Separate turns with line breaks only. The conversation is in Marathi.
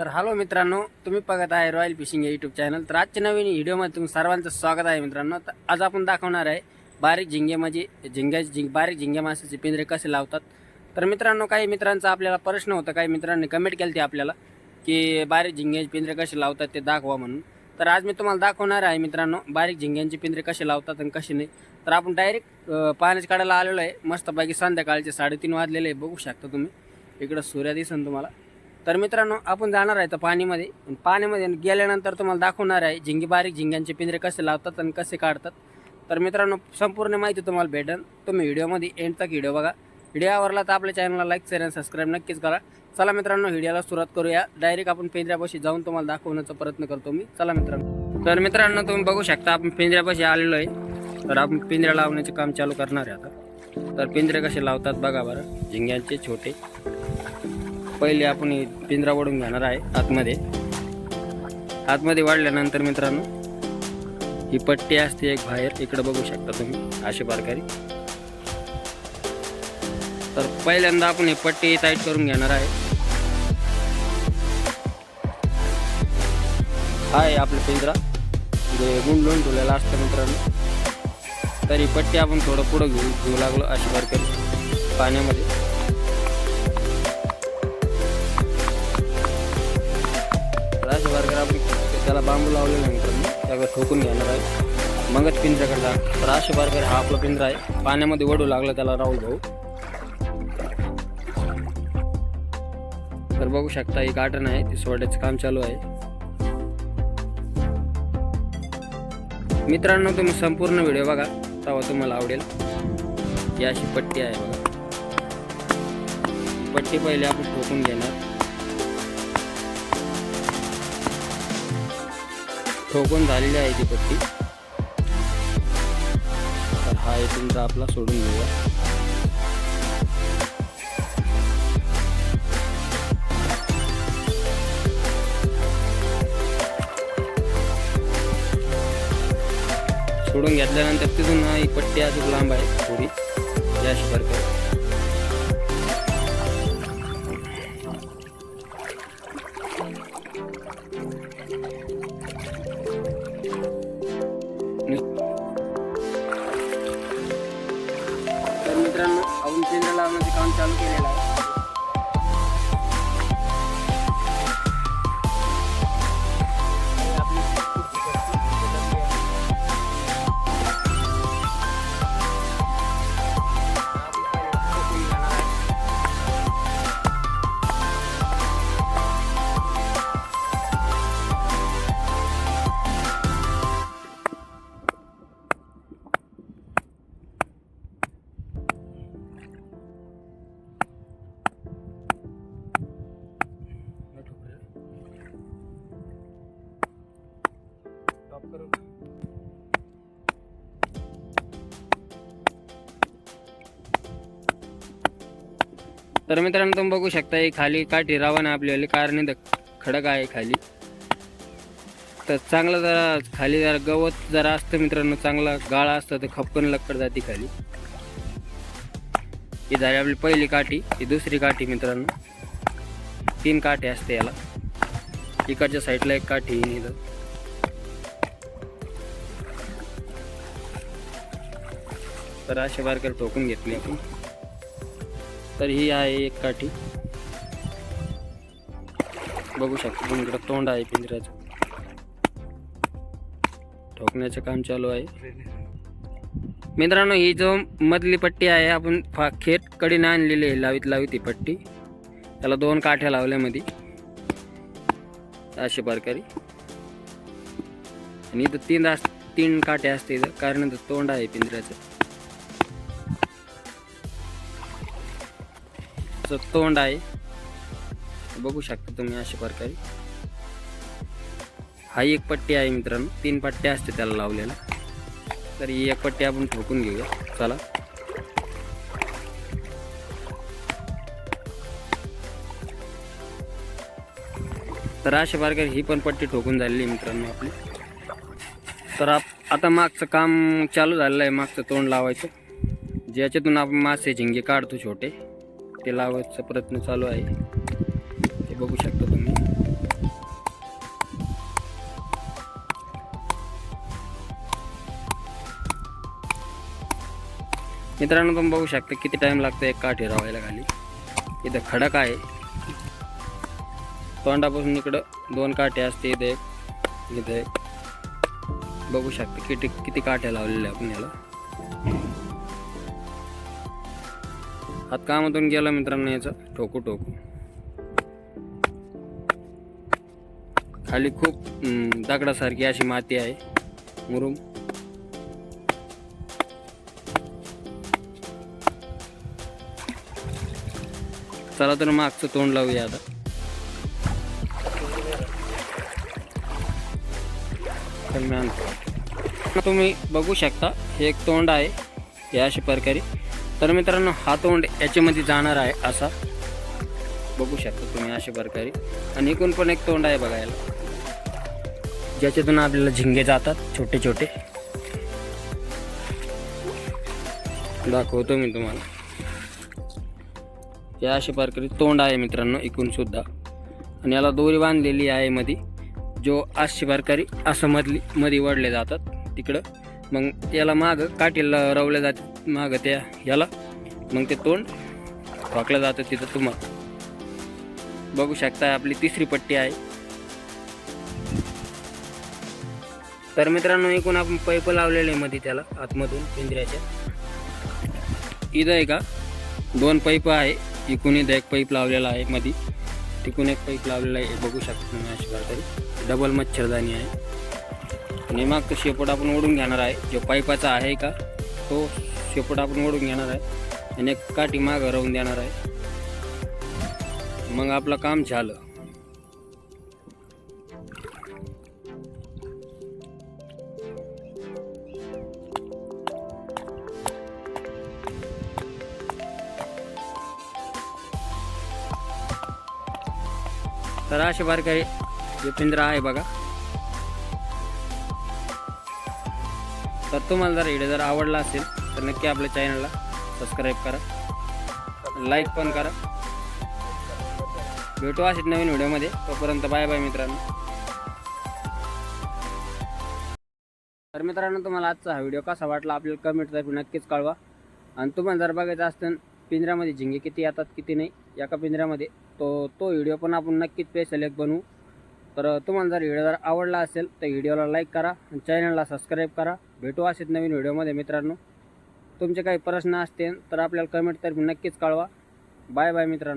तर हॅलो मित्रांनो तुम्ही बघत आहे रॉयल फिशिंग या यूट्यूब चॅनल तर आजच्या नवीन व्हिडिओमध्ये तुम्ही सर्वांचं स्वागत आहे मित्रांनो. तर आज आपण दाखवणार आहे बारीक झिंगे म्हणजे झिंग्या झिंग बारीक झिंग्या माशाचे पिंजरे कसे लावतात. तर मित्रांनो काही मित्रांचा आपल्याला प्रश्न होता काही मित्रांनी कमेंट केली होती आपल्याला की बारीक झिंग्याचे पिंजरे कसे लावतात ते दाखवा म्हणून. तर आज मी तुम्हाला दाखवणार आहे मित्रांनो बारीक झिंग्यांचे पिंजरे कसे लावतात आणि कसे नाही. तर आपण डायरेक्ट पाण्याच्या काढायला आलेलो आहे. मस्तपैकी संध्याकाळचे साडेतीन वाजलेले आहे बघू शकता तुम्ही. इकडं सूर्या दिसन तुम्हाला. तर मित्रांनो आपण जाणार आहे तर पाणीमध्ये पाण्यामध्ये गेल्यानंतर तुम्हाला दाखवणार आहे झिंगी बारीक झिंग्यांचे पिंजरे कसे लावतात आणि कसे काढतात. तर मित्रांनो संपूर्ण माहिती तुम्हाला भेटेल. तुम्ही व्हिडिओमध्ये एंड तक व्हिडिओ बघा. व्हिडिओ आवडला तर आपल्या चॅनलला लाईक शेअर आणि सबस्क्राईब नक्कीच करा. चला मित्रांनो व्हिडिओला सुरुवात करूया. डायरेक्ट आपण पिंजऱ्यापाशी जाऊन तुम्हाला दाखवण्याचा प्रयत्न करतो मी. चला मित्रांनो. तर मित्रांनो तुम्ही बघू शकता आपण पिंजऱ्यापाशी आलेलो आहे. तर आपण पिंजऱ्या लावण्याचे काम चालू करणार आहे आता. तर पिंजरे कसे लावतात बघा बरं. झिंग्यांचे छोटे. पहिले आपण पिंजरा ओढून घेणार आहे आतमध्ये. आतमध्ये वाढल्यानंतर मित्रांनो ही पट्टी असते एक बाहेर. इकडे बघू शकता तुम्ही अशा प्रकारे तर पहिल्यांदा आपण ही पट्टी टाईट करून घेणार आहे. हा आहे आपला पिंजरा. जे गुंडलून ठेवलेला असतं मित्रांनो. तरी पट्टी आपण थोडं पुढं घेऊ घेऊ लागलो अशी प्रकारे पाण्यामध्ये. त्याला बांबू लावल्यानंतर मी. त्यावर ठोकून घेणार आहे. मगच पिंजऱ्याकडे जा तर हा आपला पिंजरा आहे. पाण्यामध्ये वडू लागला त्याला राहुल भाऊ. तर बघू शकता ही गार्डन आहे. ती सोडायचं काम चालू आहे. मित्रांनो तुम्ही संपूर्ण व्हिडिओ बघा. तेव्हा तुम्हाला आवडेल. ही अशी पट्टी आहे बघा. पट्टी पहिले आपण ठोकून घेणार. ठोकून झालेली आहे ती पट्टी. तर हा आहे तुमचा आपला सोडून घेऊया सोडून घेतल्यानंतर तिथून ही पट्टी अजून लांब आहे थोडी या अशी प्रकारे तर मित्रांनो तुम्ही बघू शकता ही खाली काठी रावण आपल्याला कारण इथं खडक आहे खाली. तर चांगलं जरा खाली जरा गवत जरा असतं मित्रांनो चांगला गाळा असतं तर खपकन लक्कड जाते खाली. ही झाली आपली पहिली काठी ही दुसरी काठी मित्रांनो. तीन काठी असते याला. इकडच्या साईडला एक काठी आहे तर अशा बारकर ठोकून घेतली आपण. तर ही आहे एक काठी. बघू शकतो तुम्ही इकडं तोंड आहे पिंजऱ्याचं. ठोकण्याचं काम चालू आहे. मित्रांनो ही जो मधली पट्टी आहे आपण फा खेट कडीने आणलेली आहे लावीत लावी ती पट्टी. त्याला दोन काठ्या लावल्या मध्ये अशा प्रकारे. आणि इथं तीन अस तीन काठ्या असते इथं. कारण तोंड आहे पिंजऱ्याचं. त्याचं तोंड आहे. बघू शकता तुम्ही अशा प्रकारे. हा एक पट्टी आहे मित्रांनो. तीन पट्ट्या असते त्याला लावलेल्या तर ही एक पट्टी आपण ठोकून घेऊया. चला. तर अशा प्रकारे ही पण पट्टी ठोकून झालेली आहे मित्रांनो आपली. तर आप आता मागचं काम चालू झालेलं आहे. मागचं तोंड लावायचं. ज्याच्यातून आपण मासे झिंगे काढतो छोटे. ते लावायचा प्रयत्न चालू आहे. ते बघू शकता तुम्ही. मित्रांनो तुम्ही बघू शकता किती टाइम लागतो एक काठी रावायला खाली. इथं खडक आहे. तोंडापासून इकडं दोन काठे असते इथे इथे बघू शकते किती किती काठ्या लावलेल्या आपण याला हात कामातून गेला मित्रांनो याचा. ठोकू ठोकू. खाली खूप दगडासारखी अशी माती आहे. मुरुम. चला तर मागचं तोंड लावूया आता. मी आणतो. तुम्ही बघू शकता हे एक तोंड आहे या अशा प्रकारे. तर मित्रांनो हा तोंड याच्यामध्ये जाणार आहे असा. बघू शकता तुम्ही अशा प्रकारे. आणि एकूण पण एक तोंड आहे बघायला. ज्याच्यातून आपल्याला झिंगे जातात छोटे छोटे. दाखवतो मी तुम्हाला. या अशा प्रकारे तोंड आहे मित्रांनो एकूण सुद्धा. आणि याला दोरी बांधलेली आहे मध्ये जो अशा प्रकारे असं मधली मध्ये वडले जातात तिकडं. मग याला माग काठीला रवल्या जाते माग त्या याला. मग ते तोंड वाकलं जातं तिथं तुम्हाला. बघू शकता आपली तिसरी पट्टी आहे. तर मित्रांनो एकूण आपण पैप लावलेले मध्ये त्याला आतमधून पिंजऱ्याच्या. इथं आहे का? दोन पैप आहे. इकून इथं एक पाईप लावलेला आहे मध्ये तिकून एक पाईप लावलेला आहे. बघू शकता तुम्ही अशा प्रकारे. डबल मच्छरदाणी आहे. आणि मग शेपूट आपण ओढून घेणार आहे. जो पाईपाचा आहे का तो शेपूट आपण ओढून घेणार आहे. आणि एक काठी मागं राहून देणार आहे. मग आपलं काम झालं. तर अशा प्रकारे जो पिंजरा आहे बघा. तर तुम्हाला जर व्हिडिओ जर आवडला असेल तर नक्की आपल्या चॅनलला सबस्क्राईब करा. लाईक पण करा. भेटू असेच नवीन व्हिडिओमध्ये तोपर्यंत बाय बाय मित्रांनो. तर मित्रांनो तुम्हाला आजचा हा व्हिडिओ कसा वाटला आपल्याला कमेंटतर्फे नक्कीच कळवा. आणि तुम्हाला जर बघायचं असतं पिंजऱ्यामध्ये झिंगे किती येतात किती नाही एका पिंजऱ्यामध्ये तो तो व्हिडिओ पण आपण नक्कीच स्पेशल एक बनवू. तर तुम्हाला जर व्हिडिओ जर आवडला असेल तर व्हिडिओला लाईक करा आणि चॅनलला सबस्क्राईब करा. भेटू असेच नवीन व्हिडिओमध्ये मित्रांनो. तुमचे काही प्रश्न असतील तर आपल्याला कमेंट कमेंटतर्फे नक्कीच कळवा. बाय बाय मित्रांनो.